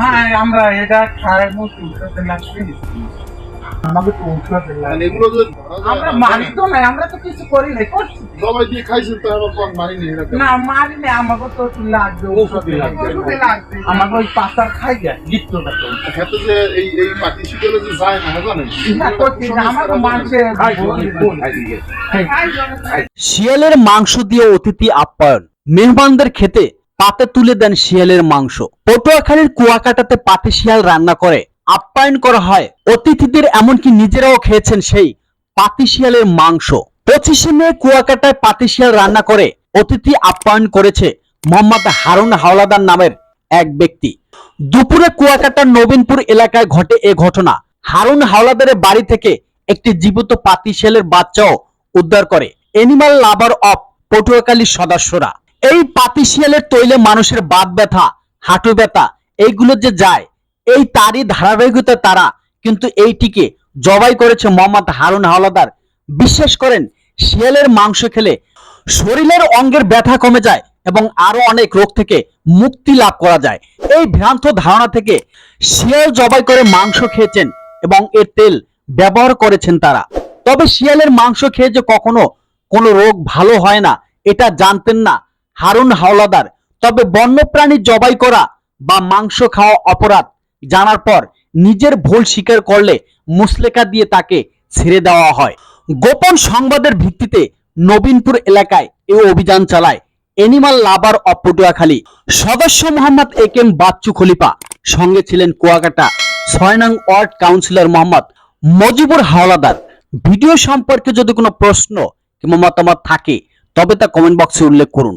হ্যাঁ আমরা এটা খারাপ উঠাতে লাগছি। আমাকে তো উঠাতে মানে এগুলো যদি আমরা মারি তো নাই আমরা তো কিছু করি নাই করছি। সবাই দিয়ে খাইছেন তো কোন না মারি নাই আমাকে তো লাগবে ওষুধে লাগবে। আমাকে ওই পাতার খাই যায় লিপ্তটা তো যে এই এই পাটি শিকলে যে যায় না জানেন? না করছি না আমাকে মানুষের শিয়ালের মাংস দিয়ে অতিথি আপ্যায়ন। মেহমানদের খেতে পাতে তুলে দেন শিয়ালের মাংস। পটুয়াখালীর কুয়াকাটাতে পাতি শিয়াল রান্না করে। আপ্যায়ন করা হয়। অতিথিদের এমনকি নিজেরাও খেয়েছেন সেই পাতি শিয়ালের মাংস। পঁচিশে মে কুয়াকাটায় পাতি শিয়াল রান্না করে। অতিথি আপ্যায়ন করেছে মোহাম্মদ হারুন হাওলাদার নামের এক ব্যক্তি। দুপুরে কুয়াকাটার নবীনপুর এলাকায় ঘটে এ ঘটনা। হারুন হাওলাদারের বাড়ি থেকে একটি জীবিত পাতি শিয়ালের বাচ্চাও উদ্ধার করে। এনিমাল লাভার অফ পটুয়াখালীর সদস্যরা। এই পাতি শিয়ালের তৈলে মানুষের বাত ব্যথা, হাঁটু ব্যথা, এইগুলো যে যায়, এই তারই ধারাবাহিকতা তারা। কিন্তু এইটিকে জবাই করেছে মোহাম্মদ হারুন হাওলাদার। বিশ্বাস করেন, শিয়ালের মাংস খেলে শরীরের অঙ্গের ব্যথা কমে যায় এবং আরও অনেক রোগ থেকে মুক্তি লাভ করা যায়। এই ভ্রান্ত ধারণা থেকে শিয়াল জবাই করে মাংস খেয়েছেন এবং এর তেল ব্যবহার করেছেন তারা। তবে শিয়ালের মাংস খেয়ে যে কখনো কোনো রোগ ভালো হয় না, এটা জানতেন না। হারুন হাওলাদার, তবে বন্যপ্রাণী জবাই করা বা মাংস খাওয়া অপরাধ। জানার পর নিজের ভুল স্বীকার করলে মুসলেকা দিয়ে তাকে ছেড়ে দেওয়া হয়। গোপন সংবাদের ভিত্তিতে নবীনপুর এলাকায় এ অভিযান চালায় এনিমাল লাভার অফ পটুয়াখালী। সদস্য মোহাম্মদ এ কেম বাচ্চু খলিফা, সঙ্গে ছিলেন কুয়াকাটা ছয় নং ward councillor Mohammad Mojibur Howlader. Video সম্পর্কে যদি কোনো প্রশ্ন কিংবা মতামত থাকে, তবে তা কমেন্ট বক্সে উল্লেখ করুন।